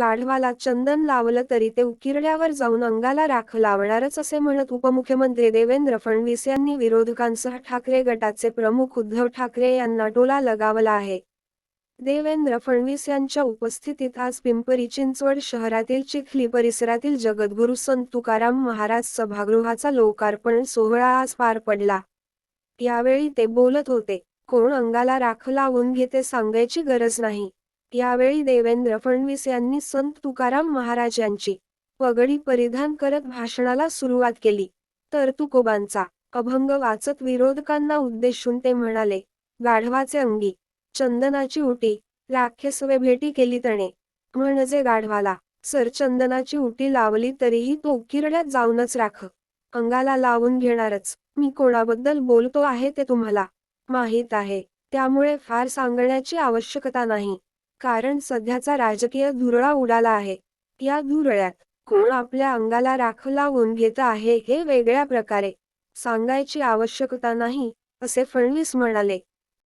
गाढवाला चंदन लावलं तरी ते उकिरड्यावर जाऊन अंगाला राख लावणारच असे म्हणत उपमुख्यमंत्री देवेंद्र फडणवीस यांनी विरोधकांसह ठाकरे गटाचे प्रमुख उद्धव ठाकरे यांना टोला लगावला आहे. देवेंद्र फडणवीस यांच्या उपस्थितीत आज पिंपरी चिंचवड शहरातील चिखली परिसरातील जगद्गुरू संत तुकाराम महाराज सभागृहाचा लोकार्पण सोहळा आज पार पडला. यावेळी ते बोलत होते कोण अंगाला राख लावून घेते सांगायची गरज नाही. यावेळी देवेंद्र फडणवीस यांनी संत तुकाराम महाराज यांची पगडी परिधान करत भाषणाला सुरुवात केली. तर तुकोबांचा अभंग वाचत विरोधकांना उद्देशून ते म्हणाले गाढवाचे अंगी चंदनाची उटी राखेसवे भेटी केली तणे. म्हणजे गाढवाला सर चंदनाची उटी लावली तरीही तो किरड्यात जाऊनच राख. अंगाला लावून घेणारच. मी कोणाबद्दल बोलतो आहे ते तुम्हाला माहीत आहे. त्यामुळे फार सांगण्याची आवश्यकता नाही. कारण सध्याचा राजकीय धुरळा उडाला आहे. या धुरळ्यात कोण आपल्या अंगाला राख लावून घेत आहे हे वेगळ्या प्रकारे सांगायची आवश्यकता नाही असे फडणवीस म्हणाले.